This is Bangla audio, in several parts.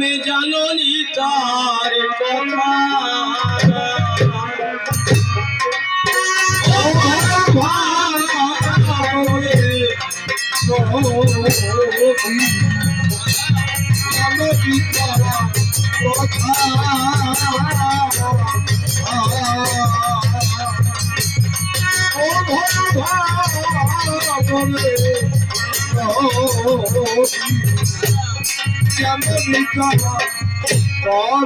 তুমি জাননি তার কথা ও ভাবে ওই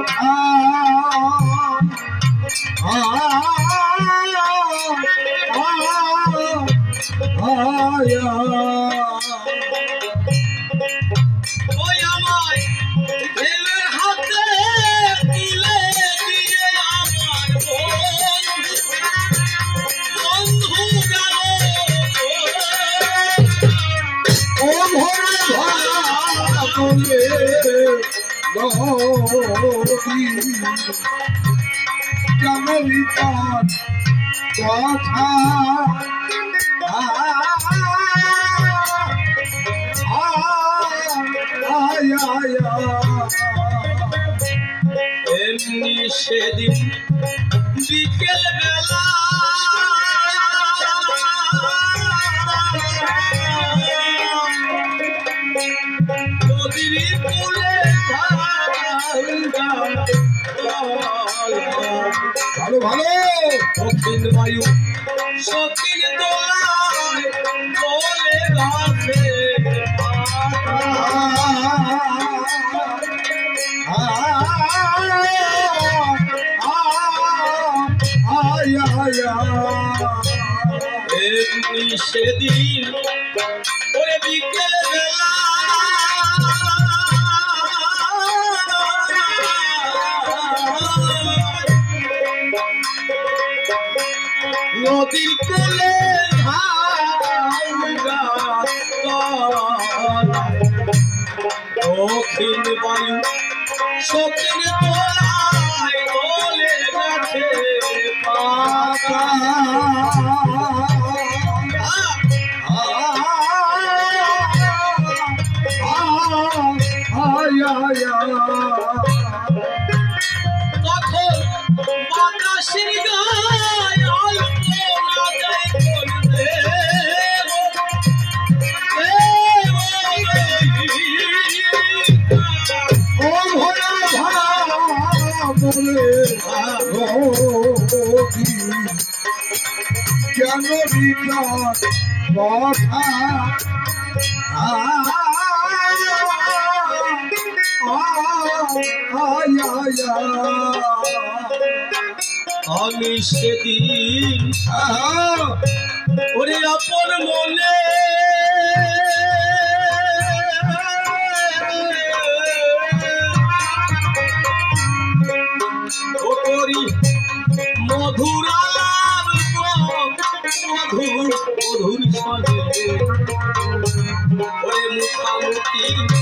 ভাবে নদী কথা। এমনি সেদিন বিকেল বেলা ভালো ভালো। দক্ষিণ বায়ু সখিন দোলায় বলে রাখে। সেদিন ওরে বিকেল বেলা নদীর কোলে দক্ষিণ বায়ু সখিন কেন বিকার কথা আমি সেদিন ওরে আপন মনে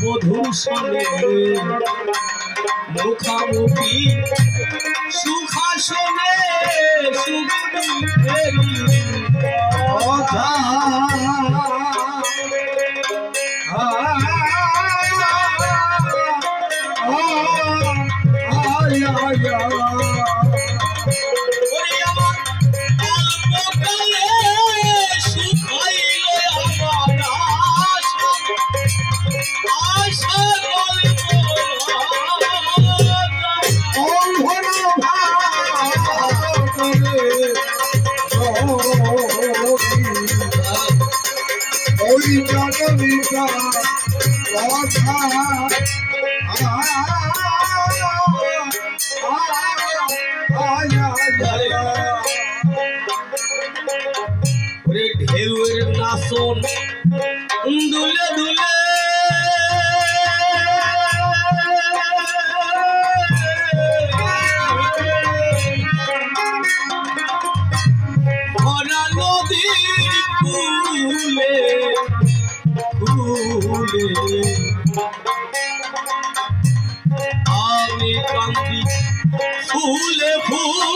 মধুরা সঙ্গে মুখামুখি সুখাসনে কথা ঢেউয়ের নাচন দুলে দুলে। ভরা ফুলের ভব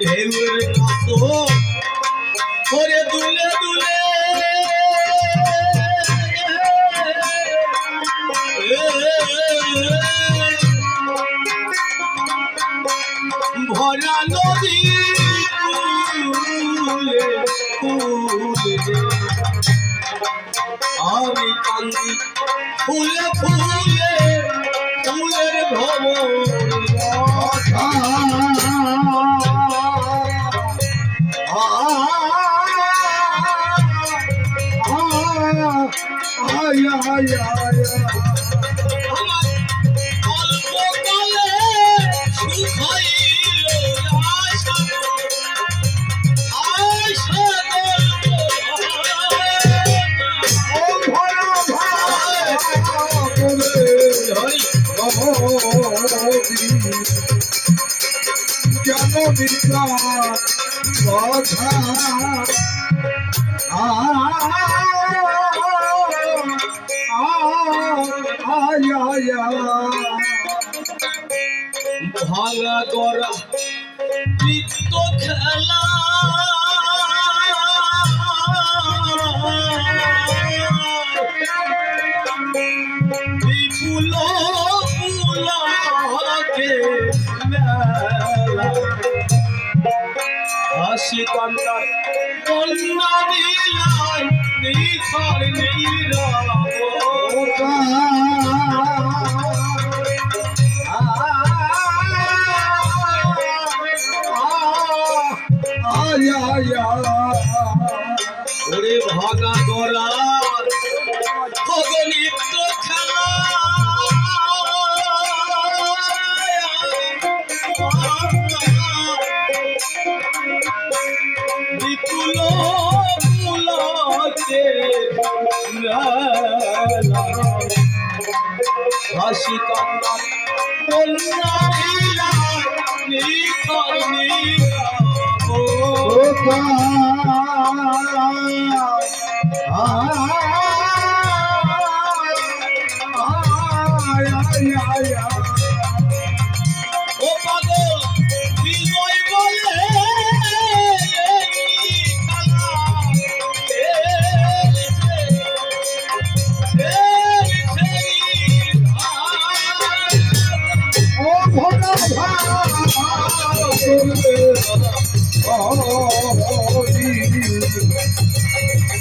ঢেউর কাতো ফুলে ফুলে ফুলের ভবন আমার ভাঙা গড়া নৃত্য খেলা কান্নার কন্যা নীলাই নিখার নীরব। হাসি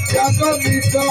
জগমিতা